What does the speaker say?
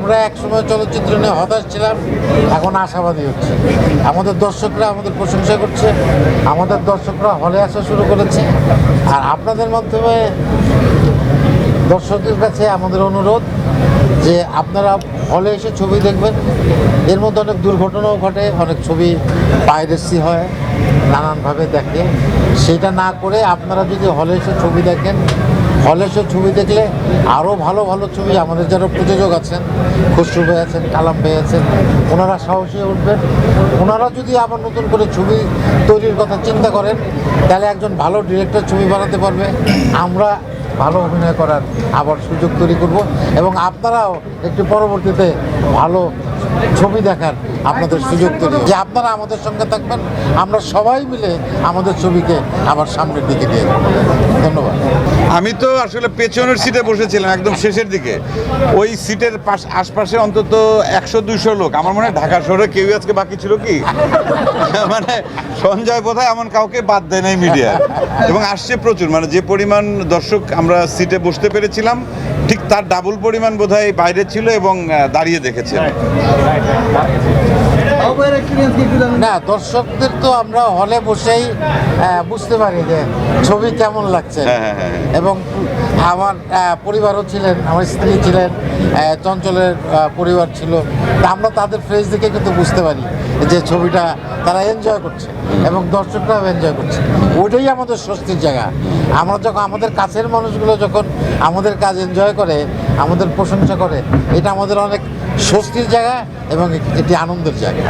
আমরা একসময় চলচ্চিত্র নিয়ে হতাশ ছিলাম, এখন আশাবাদী হচ্ছে। আমাদের দর্শকরা আমাদের প্রশংসা করছে, আমাদের দর্শকরা হলে আসা শুরু করেছে। আর আপনাদের মাধ্যমে দর্শকদের কাছে আমাদের অনুরোধ যে আপনারা হলে এসে ছবি দেখবেন। এর মধ্যে অনেক দুর্ঘটনাও ঘটে, অনেক ছবি পাইরেসি হয়, নানানভাবে দেখে। সেটা না করে আপনারা যদি হলে এসে ছবি দেখেন হলে ছবি দেখলে আরও ভালো ভালো ছবি আমাদের যারা প্রযোজক আছেন, খসরু ভাই আছেন, কালাম ভাই আছেন, ওনারা সাহসী উঠবেন। ওনারা যদি আবার নতুন করে ছবি তৈরির কথা চিন্তা করেন, তাহলে একজন ভালো ডিরেক্টর ছবি বানাতে পারবে। আমরা ভালো অভিনয় করার আবার সুযোগ তৈরি করব এবং আপনারাও একটু পরবর্তীতে ভালো ছবি দেখার আপনাদের সুযোগ তৈরি যে আপনারা আমাদের সঙ্গে থাকবেন, আমরা সবাই মিলে আমাদের ছবিকে আবার সামনের দিকে নিয়ে আমি তো আসলে পেছনের সিটে বসেছিলাম একদম শেষের দিকে ওই সিটের পাশ আশপাশে অন্তত একশো দুইশো লোক আমার মনে হয় ঢাকা শহরে কেউ আজকে বাকি ছিল কি মানে সঞ্জয় বোধহয় এমন কাউকে বাদ দেয় নাই মিডিয়া এবং আসছে প্রচুর মানে যে পরিমাণ দর্শক আমরা সিটে বসতে পেরেছিলাম ঠিক তার ডাবল পরিমাণ বোধহয় বাইরে ছিল এবং দাঁড়িয়ে দেখেছে না দর্শকদের তো আমরা হলে বসেই বুঝতে পারি যে ছবি কেমন লাগছে। হ্যাঁ, হ্যাঁ, হ্যাঁ। এবং আমার পরিবারও ছিলেন আমার স্ত্রী ছিলেন চঞ্চলের পরিবার ছিল। তা আমরা তাদের ফেস দেখে কিন্তু বুঝতে পারি যে ছবিটা তারা এনজয় করছে এবং দর্শকরাও এনজয় করছে। ওইটাই আমাদের স্বস্তির জায়গা। আমরা যখন আমাদের কাছের মানুষগুলো যখন আমাদের কাজ এনজয় করে আমাদের প্রশংসা করে এটা আমাদের অনেক স্বস্তির জায়গা এবং এটি আনন্দের জায়গা।